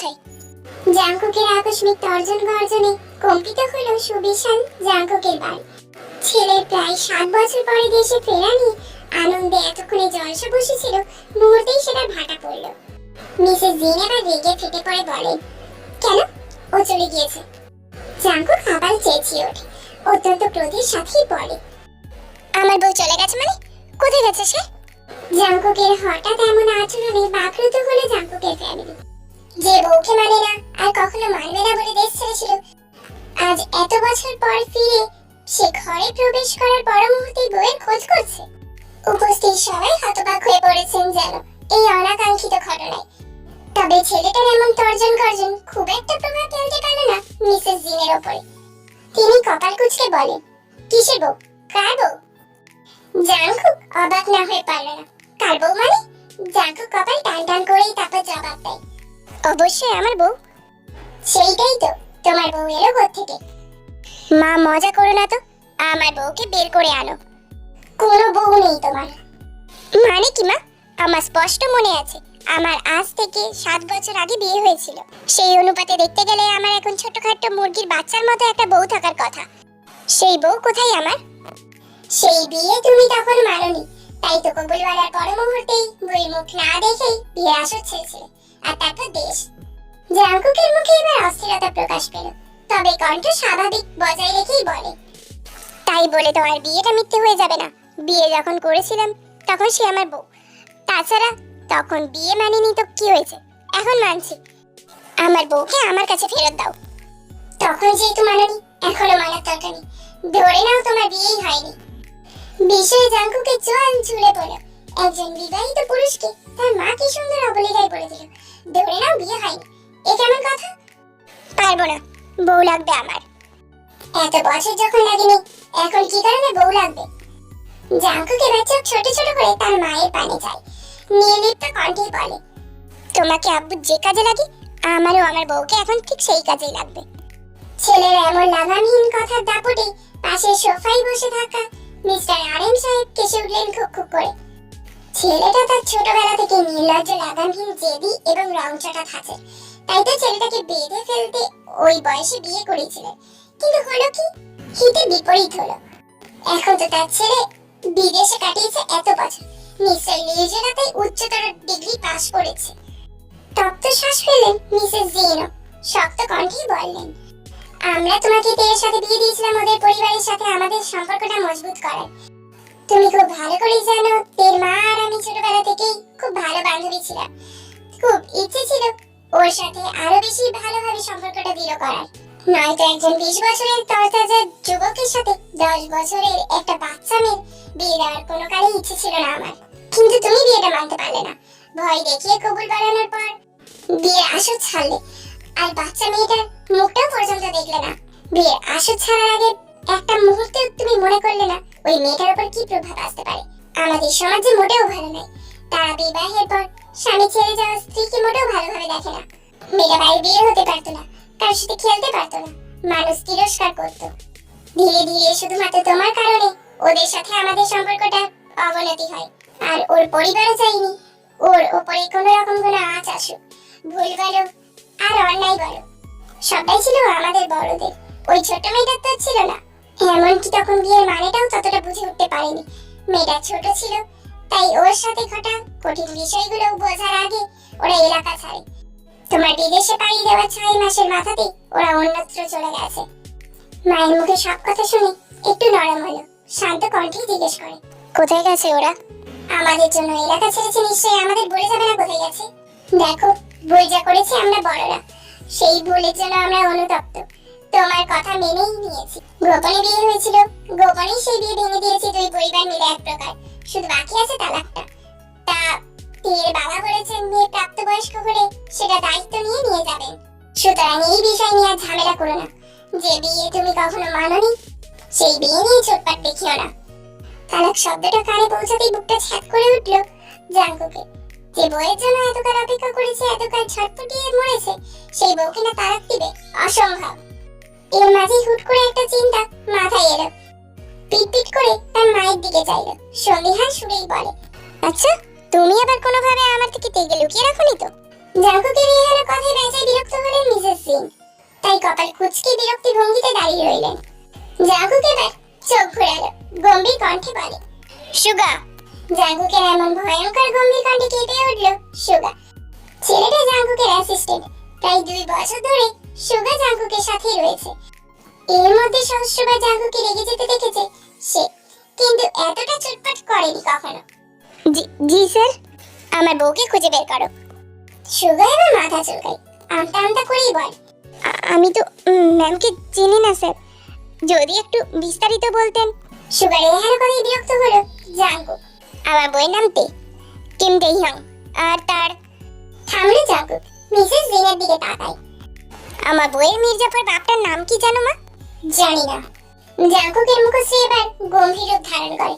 কোথায়? জাংকুকের আকস্মিক তর্জন গর্জনে কম্পিত হলো সুবিশাল জাংকুকের বাড়ি। ছেলের প্রায় সাত বছর পরে দেশে ফেরা নিয়ে আনন্দে এতক্ষণে জলসা বসেছিল, মুহূর্তেই সেটা ভাটা পড়ল। মিসেস জিন এবার রেগে ফেটে পড়ে বলেন কেন? ও চলে গিয়েছে। জাংকুক আবার চেঁচিয়ে ওঠে, অত্যন্ত ক্রোধের সাথেই বলে, আমার বউ চলে গেছে মানে? কোথায় গেছে সে? জাংকুকের হঠাৎ এমন আচরণে বাকরুদ্ধ হলো জাংকুকের ফ্যামিলি যে বউকে মানে না, আর কখনো মানবে না বলে দেশ ছেড়েছিল। আজ এত বছর পর ফিরে সে ঘরে প্রবেশ করার পর মুহূর্তে বউয়ের খোঁজ করছে। উপস্থিত সবাই হতবাক হয়ে পড়েছেন যেন এই অনাকাঙ্ক্ষিত ঘটনায়। তবে ছেলেটার এমন তর্জন গর্জন খুব একটা প্রভাব ফেলতে পারল না মিসেস জিনের ওপরে। তিনি কপাল কুচকে বলেন, কিসের বউ? কার বউ? জাংকুক অবাক না হয়ে পারল না, কার বউ মানে? জাংকুক কপাল টান টান করেই তারপর জবাব দেয় অবশ্যই আমার বউ। সেইটাই তো, তোমার বউ এলো থেকে? মা মজা করো না তো, আমার বউকে বের করে আনো। কোনো বউ নেই তোমার। মানে কি মা? আমার স্পষ্ট মনে আছে, আমার আজ থেকে সাত বছর আগে বিয়ে হয়েছিল। সেই অনুপাতে দেখতে গেলে আমার এখন ছোটখাটো মুরগির বাচ্চার মতো একটা বউ থাকার কথা। সেই বউ কোথায় আমার? সেই বিয়ে তুমি তখন মাননি, তাই তো কবুলওয়ালার পর মুহূর্তেই বই মুখ না দেখেই বিয়ে আসর ছেড়েছিলে। আর তারপর দেশ। জাংকুকের মুখে এবার অস্থিরতা প্রকাশ পেল। তবে কণ্ঠ স্বাভাবিক বজায় রেখেই বলে, তাই বলে তো আর বিয়েটা মিথ্যে হয়ে যাবে না। বিয়ে যখন করেছিলাম, তখন সে আমার বউ। তাছাড়া তখন বিয়ে মানিনি তো কি হয়েছে? এখন মানছি। আমার বউকে আমার কাছে ফেরত দাও। তখন যেহেতু মাননি এখনও মানার দরকার নেই। ধরে নাও তোমার বিয়েই হয়নি। বিষয়ে জাংকুকের চোয়াল ঝুলে পড়ল একজন বিবাহিত পুরুষকে তার মা কি সুন্দর অবলীলায় বলে দিল। ধরে নাও, বিয়ে হয়নি এ কেমন কথা? পারব না, বউ লাগবে আমার। এত বছর যখন লাগেনি, এখন কি কারণে বউ লাগবে? জাংকুকে বাচ্চা ছোট ছোট করে তার মায়ের পানে যায়। নির্লিপ্ত কণ্ঠে বলে, তোমাকে আব্বু যে কাজে লাগে, আমারও আমার বউকে এখন ঠিক সেই কাজেই লাগবে। ছেলের এমন লাগামহীন কথার দাপটে পাশে সোফায় বসে থাকা মিস্টার আরেম সাহেব কেসে উঠলেন খুব খুব করে। ছেলেটা তার ছোটবেলা থেকে নির্লজ্জ, লাগামহীন জেদি এবং রংচটা থাকে তাই তো ছেলেটাকে বেঁধে ফেলতে ওই বয়সে বিয়ে করেছিলেন। কিন্তু হলো কি? হিতে বিপরীত হলো। এখন তো তার ছেলে বিদেশে কাটিয়েছে এত বছর। নিশ্চয় নির্জনতায় উচ্চতর ডিগ্রি পাশ করেছে। তপ্ত শ্বাস ফেললেন মিসেস জিনো। শক্ত কণ্ঠেই বললেন, আমরা তোমাকে তের সাথে বিয়ে দিয়েছিলাম ওদের পরিবারের সাথে আমাদের সম্পর্কটা মজবুত করার। তুমি খুব ভালো করেই জানো তের মা আর আমি ছোটবেলা থেকেই খুব ভালো বান্ধবী ছিলাম। খুব ইচ্ছে ছিল ওর সাথে আরও বেশি ভালোভাবে সম্পর্কটা দৃঢ় করার। নয়তো একজন বিশ বছরের তরতাজা যুবকের সাথে দশ বছরের একটা বাচ্চা মেয়ের বিয়ে দেওয়ার কোনো কালেই ইচ্ছে ছিল না আমার। কিন্তু তুমি বিয়েটা মানতে পারলে না। ভয় দেখিয়ে কবুল বাড়ানোর পর বিয়ে আসর ছাড়লে আর বাচ্চা মেয়েটার মুখটাও পর্যন্ত দেখলে না। বিয়ের আসর ছাড়ার আগে একটা মুহূর্তেও তুমি মনে করলে না ওই মেয়েটার উপর কি প্রভাব আসতে পারে? আমাদের সমাজে মোটেও ভালো নয় তারা বিবাহের পর স্বামী ছেড়ে যাওয়া স্ত্রীকে মোটেও ভালোভাবে দেখে না। মেয়েটা বাড়ি বিয়ে হতে পারতো না, কারোর সাথে খেলতে পারতো না। মানুষ তিরস্কার করতো। ধীরে ধীরে শুধুমাত্র তোমার কারণে ওদের সাথে আমাদের সম্পর্কটা অবনতি হয়। আর ওর পরিবারও চাইনি। ওর ওপরে কোনো রকম কোনো আঁচ আসুক। ভুল বলো, আর অন্যায় বলো। সবটাই ছিল আমাদের বড়দের। ওই ছোট মেয়েটার তো ছিল না। এমনকি তখন বিয়ের মানেটাও ততটা বুঝে উঠতে পারেনি। মেয়েটা ছোট ছিল, তাই ওর সাথে ঘটা কঠিন বিষয়গুলো বোঝার আগে ওরা এলাকা ছাড়ে। তোমার বিদেশে পাড়ি দেওয়া ছয় মাসের মাথাতে ওরা অন্যত্র চলে গেছে। মায়ের মুখে সব কথা শুনে একটু নরম হলো, শান্ত কণ্ঠে জিজ্ঞেস করে, কোথায় গেছে ওরা? আমাদের জন্য এলাকা ছেড়েছে, নিশ্চয়ই আমাদের বলে যাবে না কোথায় গেছে? দেখো বই যা করেছি আমরা বড়রা। সেই ভুলের জন্য আমরা অনুতপ্ত। তোমার কথা মেনেই নিয়েছি। গোপনে বিয়ে হয়েছিল। গোপনেই সেই বিয়ে ভেঙে দিয়েছি দুই পরিবার মিলে এক প্রকার। শুধু বাকি আছে তালাকটা। তা তীর বাবা বলেছেন মেয়ে প্রাপ্তবয়স্ক হলে সেটা দায়িত্ব নিয়ে নিয়ে যাবেন। সুতরাং এই বিষয় নিয়ে ঝামেলা করো না। যে বিয়ে তুমি কখনো মাননি, সেই বিয়ে নিয়ে চোটপাট দেখিও না। তালাক শব্দটা কানে পৌঁছাতেই বুকটা ছ্যাক করে উঠল জাঙ্কুকে। যে বইয়ের জন্য এতকাল অপেক্ষা করেছে, এতকাল ছটফটিয়ে মরেছে, সেই বউকে না তালাক দিবে? অসম্ভব। এর মাঝেই হুট করে একটা চিন্তা মাথায় এলো। পিট পিট করে তার মায়ের দিকে চাইলো। সন্দিহান সুরেই বলে আচ্ছা তুমি আবার কোনোভাবে আমার থেকে তেগে লুকিয়ে রাখোনি তো? জাঙ্কুকের এই হলো কথায় বেঁচে দিল মিসেস সিং। তাই কপাল কুচকে বিরক্তি ভঙ্গিতে দাঁড়িয়ে রইলেন। জাঙ্কুক এবার চোখ ঘোরালো, গম্ভীর কণ্ঠে বলে, সুগা। জাঙ্কুকের এমন ভয়ঙ্কর গম্ভীর কণ্ঠে কেঁপে উঠল সুগা। ছেলেটা জাঙ্কুকের অ্যাসিস্ট্যান্ট প্রায় দুই বছর ধরে সুগা জাঙ্কুকের সাথেই রয়েছে। এর মধ্যে সহস্রবার জাঙ্কুকে রেগে যেতে দেখেছে সে, কিন্তু এতটা চটপট করেনি কখনো। জি স্যার, আমার বউকে খুঁজে বের করো। সুগা এবার মাথা চুলকাই আমতা আমতা করেই বল। আমি তো ম্যামকে চিনি না স্যার। যদি একটু বিস্তারিত বলতেন। সুগার এখানে কথাই বিরক্ত হলো জাঙ্কুক আমার বইয়ের নাম তে, কিম ডেহিয়ং আর তার, থামলো জাঙ্কুক মিসেস জিনের দিকে তাকায়। আমার বইয়ের মির্জাপুর বাপটার নাম কি জানো মা? জানি না। জাঙ্কুকের মুখশ্রী এবার গম্ভীর রূপ ধারণ করে।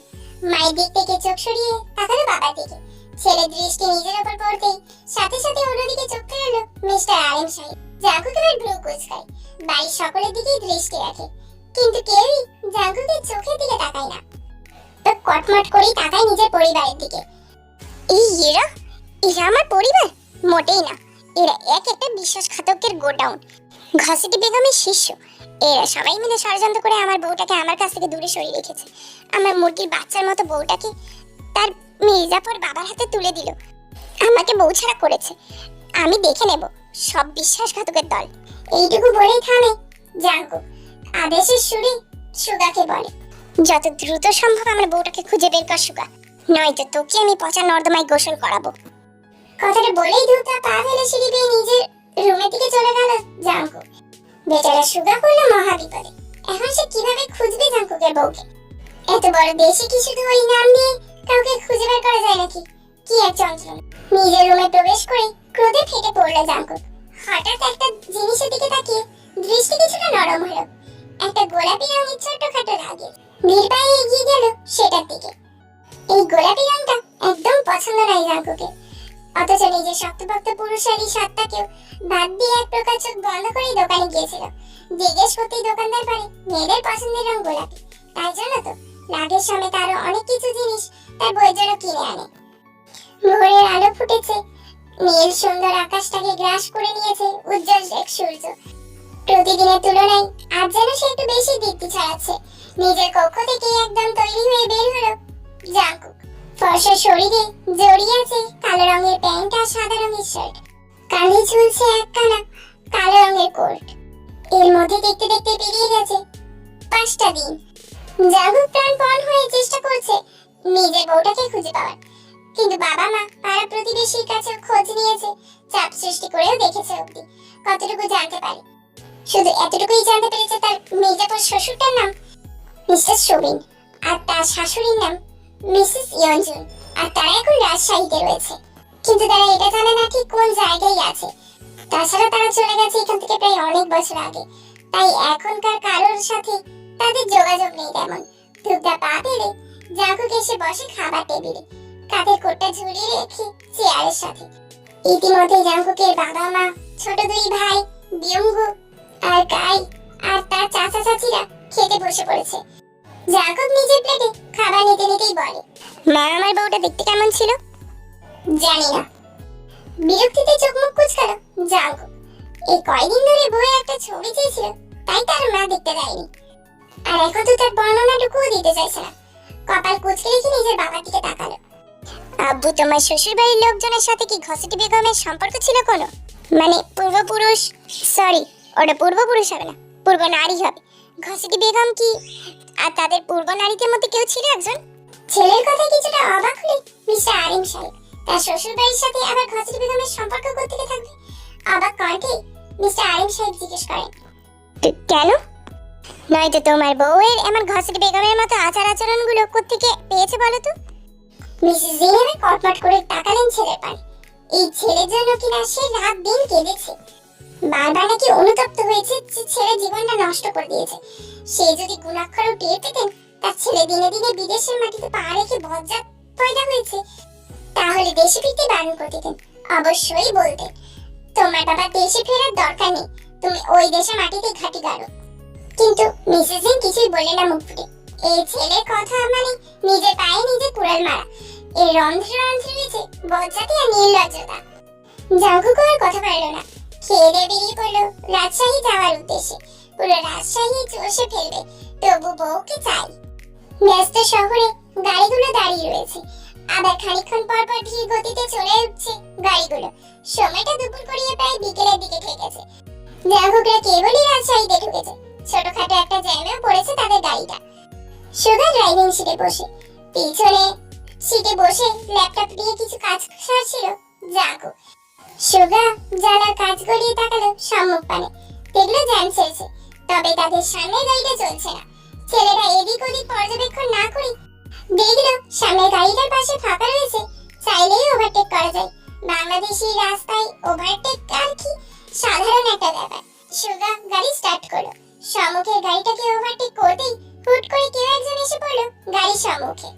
মায়ের দিক থেকে চোখ সরিয়ে তাকালো বাবার দিকে। ছেলের দৃষ্টি নিজের উপর পড়তেই সাথে সাথে অন্যদিকে চোখ ফেরালো মিস্টার আরেম সাহেব। জাঙ্কুক এবার ভ্রু কুচকায়। বাড়ির সকলের দিকেই দৃষ্টি রাখে। কিন্তু কেউই জাঙ্কুকের চোখের দিকে তাকায় না। তো কটমট করেই তাকায় নিজের পরিবারের দিকে। এই এরা? এরা আমার পরিবার? মোটেই না। এরা এক একটা বিশ্বাসঘাতকের গোডাউন। ঘসিটি বেগমের শিষ্য। এরা সবাই মিলে ষড়যন্ত্র করে আমার বউটাকে আমার কাছ থেকে দূরে সরিয়ে রেখেছে। আমার মুরগির বাচ্চার মতো বউটাকে তার মির্জাপুর বাবার হাতে তুলে দিল। আমাকে বউ ছাড়া করেছে। আমি দেখে নেব সব বিশ্বাসঘাতকের দল। এইটুকু বলেই থামে জাঙ্কুক আদেশের সুরে সুগাকে বলে, যত দ্রুত সম্ভব আমার বউটাকে খুঁজে বের কর সুগা। নয়তো তোকে আমি পচা নর্দমায় গোসল করাবো। কথাটা বলেই দ্রুত পা ফেলে সিঁড়ি বেয়ে নিজের রুমের দিকে চলে গেল জাঙ্কুক। বেচারা সুগা করল মহাবিপদে। এখন সে কীভাবে খুঁজবে জাঙ্কুকের বউকে? এত বড় দেশে কি শুধু ওই নাম দিয়ে কাউকে খুঁজে বের করা যায় নাকি? কি এক যন্ত্রণা। নিজের রুমে প্রবেশ করে ক্রোধে ফেটে পড়ল জাঙ্কুক। হঠাৎ একটা জিনিসের দিকে তাকিয়ে দৃষ্টি কিছুটা নরম হলো। একটা গোলাপি রঙের ছোট্টখাটো লাগে ধীর পায়ে এগিয়ে গেল সেটার দিকে। এই গোলাপি রংটা একদম পছন্দ নয় জাঙ্কুকের। অথচ নিজের শক্তপক্ত পুরুষালী সত্তাকেও বাদ দিয়ে এক প্রকার চোখ বন্ধ করেই দোকানে গিয়েছিল। জিজ্ঞেস করতেই দোকানদার পারে মেয়েদের পছন্দের রং গোলাপি। তাই জন্য তো লাগের সমেত আরও অনেক কিছু জিনিস তার বইয়ের জন্য কিনে আনে। ভোরের আলো ফুটেছে, নীল সুন্দর আকাশটাকে গ্রাস করে নিয়েছে উজ্জ্বল এক সূর্য। প্রতিদিনের তুলনায় আজ যেন সে একটু বেশি দীপ্তি ছড়াচ্ছে। নিজের কক্ষ থেকে একদম তৈরি হয়ে বের হলো জাঙ্কুক ফর্সা শরীরে জড়িয়ে আছে কালো রঙের প্যান্ট আর সাদা রঙের শার্ট। কাঁধে ঝুলছে একখানা কালো রঙের কোট। এর মধ্যে দেখতে দেখতে পেরিয়ে গেছে পাঁচটা দিন। জাগুক প্রাণপণ হয়ে চেষ্টা করছে নিজের বউটাকে খুঁজে পাওয়ার। কিন্তু বাবা মা পাড়া প্রতিবেশীর কাছে খোঁজ নিয়েছে, চাপ সৃষ্টি করেও দেখেছে অব্দি কতটুকু জানতে পারে? শুধু এতটুকুই জানতে পেরেছে তার মির্জাপুর শ্বশুরটার নাম মিস্টার সোবিন, আর তার শাশুড়ির নাম মিসেস ইয়ঞ্জুন, আর তারা এখন রাজশাহীতে রয়েছে। কিন্তু তারা এটা জানে না ঠিক কোন জায়গায় আছে। তাছাড়া তারা চলে গেছে এখান থেকে প্রায় অনেক বছর আগে। তাই এখনকার কারোর সাথে তাদের যোগাযোগ নেই তেমন। দুধটা পা পেলে জাগুক এসে বসে খাবার টেবিলে। কাঁধে কোটটা ঝুলিয়ে রেখে চেয়ারের সাথে। ইতিমধ্যে জাঙ্কুকের বাবা মা ছোট দুই ভাই, বিয়ঙ্গু আর কাই আর তার চাচা চাচিরা খেতে বসে পড়েছে। জাঙ্কুক নিজের প্লেটে খাবার নিতে নিতেই বলে। মা আমার বউটা দেখতে কেমন ছিল? জানি না। বিরক্তিতে চোখ মুখ কুচকালো জাঙ্কুক এই কয়দিন ধরে বইয়ে একটা ছবি চেয়েছিল, তাই তার মা দেখতে দেয়নি আর এখন তো তার বর্ণনাটুকুও দিতে চাইছে না। কপাল কুচকে রেখে নিজের বাবার দিকে তাকালো। আব্বু, তোমার শ্বশুর বাড়ির লোকজনের সাথে কি ঘসিটি বেগমের সম্পর্ক ছিল কোনো? মানে পূর্বপুরুষ সরি ওটা পূর্বপুরুষ হবে না, পূর্ব নারী হবে। ঘসিটি বেগম কি? আর তাদের পূর্ব নারীদের মধ্যে কেউ ছিল একজন? ছেলের কথা কিছুটা অবাক হলে মিস্টার আরিম সাহেব তার শ্বশুর বাড়ির সাথে আবার খসরি বেগমের সম্পর্ক কোথেকে থাকবে অবাক কণ্ঠে মিস্টার আরিম সাহেব জিজ্ঞেস করেন। কেন? নয়তো তোমার বউয়ের এমন ঘসিটি বেগমের মতো আচার আচরণগুলো কোত্থেকে পেয়েছে বলো তো? মিসেস জিনেবে কটমট করে তাকালেন ছেলের পানে। এই ছেলের জন্য কিনা সে রাত দিন কেঁদেছে। বারবার নাকি অনুতপ্ত হয়েছে যে ছেলে জীবনটা নষ্ট করে দিয়েছে। সে যদি গুণাক্ষরও টের পেতেন, তার ছেলে দিনে দিনে বিদেশের মাটিতে পা রেখে বজ্জাত পয়দা হয়েছে, তাহলে দেশে ফিরতে বারণ করে দিতেন অবশ্যই বলতেন, তোমার বাবা দেশে ফেরার দরকার নেই, তুমি ওই দেশে মাটিতে ঘাটি গাড়ো। কিন্তু মিসেস কিছুই বললেন না মুখ ফুটে। এই ছেলের কথা মানে নিজের পায়ে নিজে কুড়াল মারা। এই রন্ধ্রে রন্ধ্রে রয়েছে বজ্জাতি আর নির্লজ্জতা। জাঙ্কুক আর কথা পারল না। খেয়ে দিয়ে বেরিয়ে পড়ল রাজশাহী যাওয়ার উদ্দেশ্যে। পুরো রাজশাহী চষে ফেলবে। তবু বউকে চাই। ব্যস্ত শহরে গাড়িগুলো দাঁড়িয়ে রয়েছে। আবার খানিকক্ষণ পর পর ধীর গতিতে চলে উঠছে গাড়িগুলো। সময়টা দুপুর করিয়ে প্রায় বিকেলের দিকে ঠেকেছে গ্রাহকরা কেবলই রাজশাহীতে ঢুকেছে ছোটখাটো একটা জ্যামেও পড়েছে তাদের গাড়িটা। সুগা ড্রাইভিং সিটে বসে। পিছনে সিটে বসে ল্যাপটপ দিয়ে কিছু কাজ সারছিল জাগো। সুগা জানার কাজ গড়িয়ে তাকালো সম্মুখ পানে দেখল জ্যাম ছেড়েছে, তবে তাদের সামনে গাড়িটা চলছে না। ছেলেরা এদিক ওদিক পর্যবেক্ষণ না করে দেখল সামনের গাড়িটার পাশে ফাঁকা রয়েছে, চাইলেই ওভারটেক করা যায়। বাংলাদেশি রাস্তায় ওভারটেক আর কি সাধারণ একটা ব্যাপার। সুগা গাড়ি স্টার্ট করল। সম্মুখের গাড়িটাকে ওভারটেক করতেই হুট করে কেউ একজন এসে পড়ল গাড়ির সম্মুখে।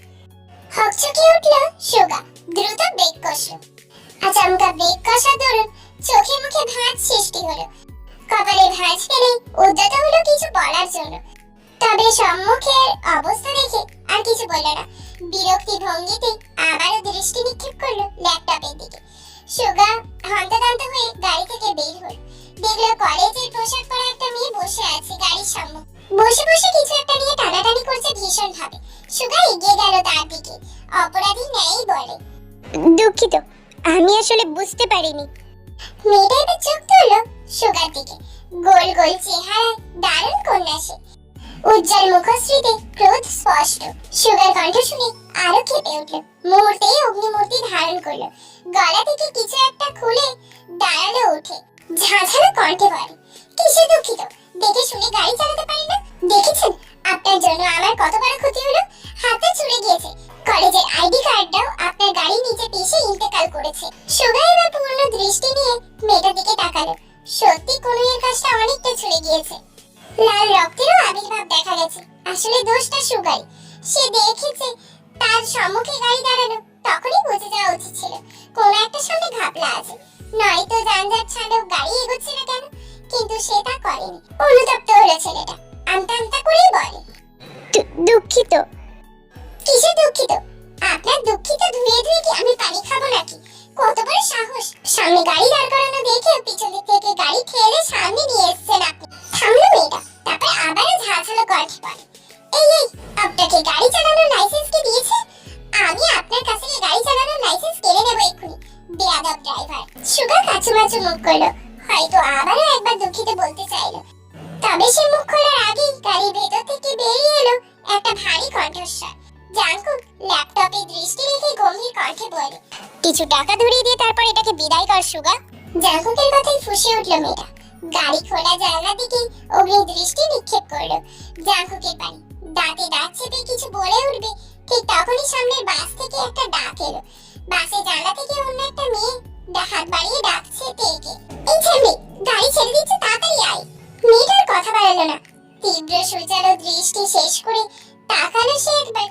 হকচকিয়ে উঠল সুগা, দ্রুত ব্রেক কষলো। আচমকা ব্রেক কষার দরুন চোখে মুখে ভাঁজ সৃষ্টি হলো। কপালে ভাঁজ পেলে উদ্যত হলো কিছু বলার জন্য। তবে সম্মুখের অবস্থা দেখে আর কিছু বলল না। বিরক্তি ভঙ্গিতে আবারও দৃষ্টি নিক্ষেপ করল ল্যাপটপের দিকে। সুগা হন্তদন্ত হয়ে গাড়ি থেকে বের হল। দেখল কলেজের পোশাক পরা একটা মেয়ে বসে আছে গাড়ির সম্মুখ বসে বসে কিছু একটা নিয়ে টানাটানি করছে ভীষণ ভাবে সুগা এগিয়ে গেল তার দিকে। অপরাধী নেই বলে। দুঃখিত। আমি আসলে বুঝতে পারিনি। মেয়েটা চোখ তুললো সুগার দিকে। গোল গোল চেহারা দারুণ কন্যা সে। উজ্জ্বল মুখশ্রীতে ক্রোধ স্পষ্ট। সুগার কণ্ঠ শুনে আরও কেঁপে উঠল। মুহূর্তেই অগ্নিমূর্তি ধারণ করল। গলা থেকে কিছু একটা খুলে দাঁড়াল উঠে। ঝাঁঝালো কণ্ঠে বলে, কিসে দুঃখিত? দেখে শুনে গাড়ি চালাতে পারি না? দেখেছেন? আপনার জন্য আমার কত বড় ক্ষতি হলো? হাতে চুড়ে গিয়েছে। কলেজের আইডি কার্ডটাও আপনার গাড়ির নিচে পিষে ইন্তেকাল করেছে। সুগা এবার পূর্ণ দৃষ্টি নিয়ে মেয়েটার দিকে তাকালো। সত্যি কনুইয়ের কাজটা অনেকটা ছুড়ে গিয়েছে। লাল রক্তেরও আবির্ভাব দেখা গেছে। আসলে দোষটা সুগাই সে দেখেছে তার সম্মুখে গাড়ি দাঁড়ানো তখনই বুঝে যাওয়া উচিত ছিল, কোন একটা সামনে ঘাপলা আছে। নয়তো যানজট ছাড়াও গাড়ি এগোচ্ছে না কেন? কিন্তু সে তা করেনি। অনুতপ্ত হলো ছেলেটা। আমতা আমতা করেই বলে দুঃখিত। কিসে দুঃখিত। আপনার দুঃখিত ধুয়ে ধুয়ে কি আমি পানি খাব নাকি? কত বড় সাহস। সামনে গাড়ি দাঁড় করানো দেখে পিছন থেকে গাড়ি ঠেলে সামনে নিয়ে এসেছেন আপনি। থামলো মেয়েটা তারপর আবারও ঝাঁঝালো কণ্ঠে বলে, এই এই, আপনাকে গাড়ি চালানোর লাইসেন্স কে দিয়েছে? আমি আপনার কাছ থেকে গাড়ি চালানোর লাইসেন্স কেড়ে নেব এক্ষুনি। বেয়াদব ড্রাইভার সুগা কাচুমাচু মুখ করল। হয়তো আবারও একবার দুঃখিত বলতে উঠল মেয়েটা গাড়ি খোলা জানলার দিকে অগ্নি দৃষ্টি নিক্ষেপ করল। জাঙ্কুকের পানি দাঁতে দাঁত চেপে কিছু বলে উঠবে, ঠিক তখনই সামনের বাস থেকে একটা ডাক এলো। বাসের জানলা থেকে অন্য একটা মেয়ে হাত বাড়িয়ে ডাকছে তেকে। এই ছেলে, গাড়ি ছেড়ে দিচ্ছে, তাড়াতাড়ি আয়। মেয়েটার কথা বাড়ালো না। তীব্র সূর্যালো দৃষ্টি শেষ করে তাকালো সে একবার।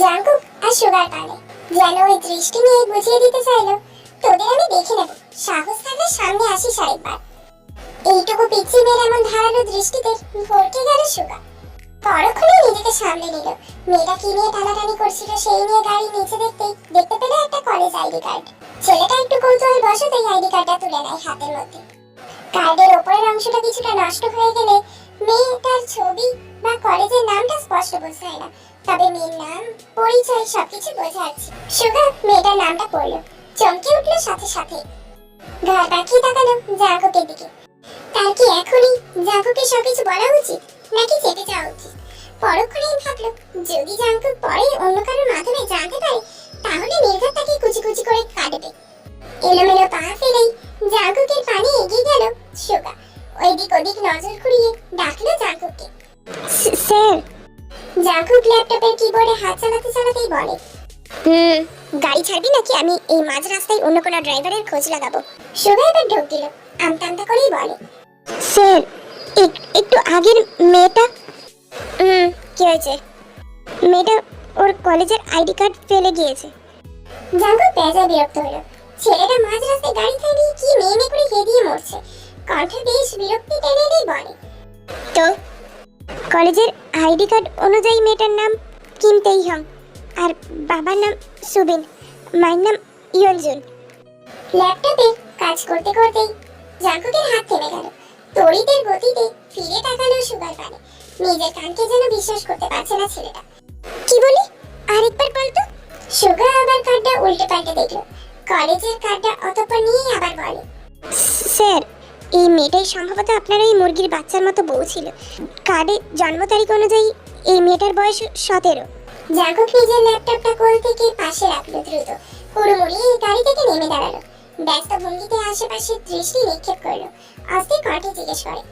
জাঙ্কুক আর সুগার পালে যেন ওই দৃষ্টি নিয়ে বুঝিয়ে দিতে চাইলো, তোদের আমি দেখে নেব। সাহস থাকলে সামনে আসিস আরেকবার। এইটুকু পিছিয়ে মেয়ের এমন ধারালো দৃষ্টিতে ভরকে গেল সুগা। পরক্ষণে নিজেকে সামলে নিল। মেয়েটা কি নিয়ে টানাটানি করছিল সেই নিয়ে গাড়ি নিচে দেখতেই দেখতে পেল একটা কলেজ আইডি কার্ড ছেলেটা একটু কৌতূহল বসতেই আইডি কার্ডটা তুলে নেয় হাতের মধ্যে। কার্ডের ওপরের অংশটা কিছুটা নষ্ট হয়ে গেলে মেয়েটার ছবি বা কলেজের নামটা স্পষ্ট বুঝতে হয় না। তবে মেয়ের নাম, পরিচয় সবকিছু বোঝা যাচ্ছে সুগা মেয়েটার নামটা পড়ল। চমকে উঠল সাথে সাথে। ঘর পাকিয়ে তাকালো জাগকের দিকে? তার কি এখনই জাগকে সবকিছু বলা উচিত, নাকি চেপে যাওয়া উচিত? পরক্ষণেই ভাবলো, যদি জাঙ্কুক পরে অন্য কারোর মাধ্যমে জানতে পারে, তাহলে নির্ঘাত তাকে কুচি কুচি করে কাটবে। এলোমেলো পা ফেলেই জাঙ্কুকের পানে এগিয়ে গেল সুগা ওইদিক ওদিক নজর ঘুরিয়ে ডাকলো জাঙ্কুককে। স্যার! জাঙ্কুক ল্যাপটপের কিবোর্ডে হাত চালাতে চালাতেই বলে। হুম। গাড়ি ছাড়বি নাকি আমি এই মাঝ রাস্তায় অন্য কোনো ড্রাইভারের খোঁজ লাগাবো? এবার ঢোক দিল। আমতা আমতা করেই বলে। স্যার এক- একটু আগের মেয়েটা হুম কি হয়েছে? মেয়েটা ওর কলেজের আইডি কার্ড ফেলে গিয়েছে। জাঙ্কুক বেজায় বিরক্ত হলো। ছেলেটা মাঝ রাস্তায় গাড়ি থামিয়ে কি মেয়ে মেয়ে করে হেদিয়ে মরছে। কণ্ঠে বেশ বিরক্তি টেনে এনেই বলে তো কলেজের আইডি কার্ড অনুযায়ী মেয়েটার নাম কিম তেই হং আর বাবার নাম সুবিন। মায়ের নাম ইয়নজুন ল্যাপটপে কাজ করতে করতেই জাঙ্কুকের হাত থেমে গেল। তড়িতের গতিতে ফিরে তাকালো সুগার পানে নিজের কানকে যেন বিশ্বাস করতে পারছে না ছেলেটা। কি বলি? আরেকবার বলতো? সুগা আবার কার্ডটা উল্টে পাল্টে দেখল। কলেজের কার্ডটা অতঃপর নিয়েই আবার বলে, স্যার, এই মেয়েটাই সম্ভবত আপনার ওই মুরগির বাচ্চার মতো বউ ছিল। কার্ডে জন্ম তারিখ অনুযায়ী এই মেয়েটার বয়স সতেরো। জাঙ্কুক নিজের ল্যাপটপটা কোল থেকে পাশে রাখল দ্রুত। হুড়মুড়িয়ে গাড়ি থেকে নেমে দাঁড়াল। ব্যস্ত ভঙ্গিতে আশেপাশে দৃষ্টি নিক্ষেপ করল। অস্থির কণ্ঠে জিজ্ঞেস করে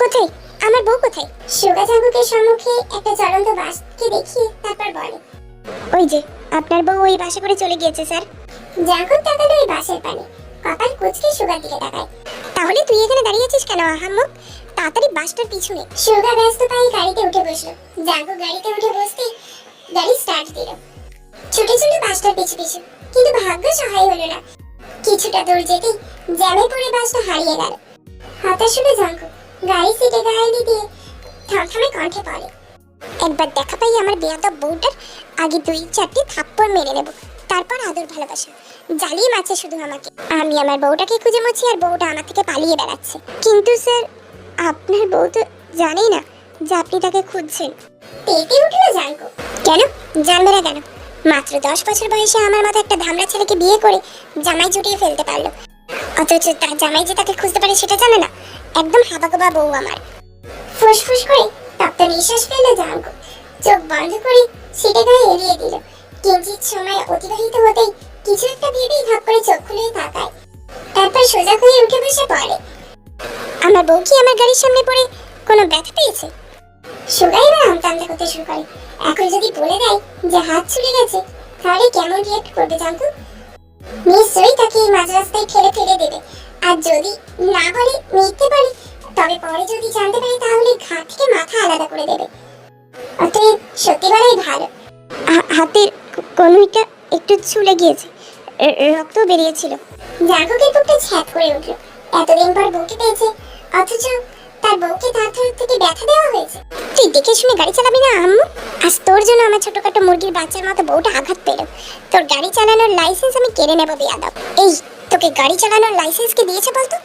কোথায়? আমার বউ কোথায়? সুগা জাঙ্কুকের সম্মুখে একটা জ্বলন্ত বাসকে দেখিয়ে তারপর বলে ওই যে আপনার বউ ওই বাসে করে চলে গিয়েছে স্যার। জাঙ্কুক তাকালো ওই বাসের পানে। কপাল কুচকে সুগার দিকে তাকায়। তাহলে তুই এখানে দাঁড়িয়ে আছিস কেন আহাম্মক তাড়াতাড়ি বাসটার পিছনে। সুগা ব্যস্ত পায়ে গাড়িতে উঠে বসল। জাঙ্কুক গাড়িতে উঠে বসতে বাসটার পিছু পিছু কিন্তু ভাগ্য সহায় হলো না। কিছুটা দূর যেতেই জ্যামে পড়ে বাসটা হারিয়ে গেল। হতাশ হলো জাঙ্কুক গাড়ি সিটে গায়ে দিয়ে থমথমে কণ্ঠে পড়ে একবার দেখা পাই আমার বেয়াদব বউটার আগে দুই চারটি থাপ্পড় মেরে নেব। তারপর আদর ভালোবাসা। জ্বালিয়ে মারছে শুধু আমাকে। আমি আমার বউটাকে খুঁজে মরছি আর বউটা আমার থেকে পালিয়ে বেড়াচ্ছে। কিন্তু স্যার আপনার বউ তো জানেই না যে আপনি তাকে খুঁজছেন। পেতে উঠল জাঙ্কুক কেন? জানবে না কেন? মাত্র দশ বছর বয়সে আমার মতো একটা ধামড়া ছেলেকে বিয়ে করে জামাই জুটিয়ে ফেলতে পারল। অথচ তার জামাই যে তাকে খুঁজতে পারে সেটা জানে না। একদম হাবাগোবা বউ আমার। ফুসফুস করে তপ্ত নিঃশ্বাস ফেলল জাঙ্কুক চোখ বন্ধ করে সিটে গায়ে এড়িয়ে দিল। কিঞ্চিত সময় অতিবাহিত হতেই কিছু একটা ভেবেই ধাপ করে চোখ খুলে তাকায়। তারপর সোজা হয়ে উঠে বসে পড়ে। আমার বউ কি আমার গাড়ির সামনে পড়ে কোনো ব্যথা পেয়েছে? সুগাই এবার আমতামতা করতে শুরু করে। এখন যদি বলে দেয় যে হাত ছুড়ে গেছে তাহলে কেমন রিয়েক্ট করবে জানতো? নিশ্চয়ই তাকে এই মাঝ রাস্তায় ঠেলে ফেলে দেবে। আর যদি না বলে মিথ্যে বলে তবে পরে যদি জানতে পারে তাহলে ঘাট থেকে মাথা আলাদা করে দেবে। অতএব সত্যি বলাই ভালো। হাতের কনুইটা একটু ছুলে গিয়েছে রক্ত বেরিয়েছিল। জাঙ্কুকের বুকটা ছ্যাপ করে উঠল। এতদিন পর বউকে পেয়েছে অথচ তার বউকে তার ধর থেকে ব্যথা দেওয়া হয়েছে। তুই দেখে শুনে গাড়ি চালাবি না, আম্মু? আজ তোর জন্য আমার ছোটখাটো মুরগির বাচ্চার মতো বউটা আঘাত পেল। তোর গাড়ি চালানোর লাইসেন্স আমি কেড়ে নেব, বেয়াদব। এই, তোকে গাড়ি চালানোর লাইসেন্স কে দিয়েছে বলতো?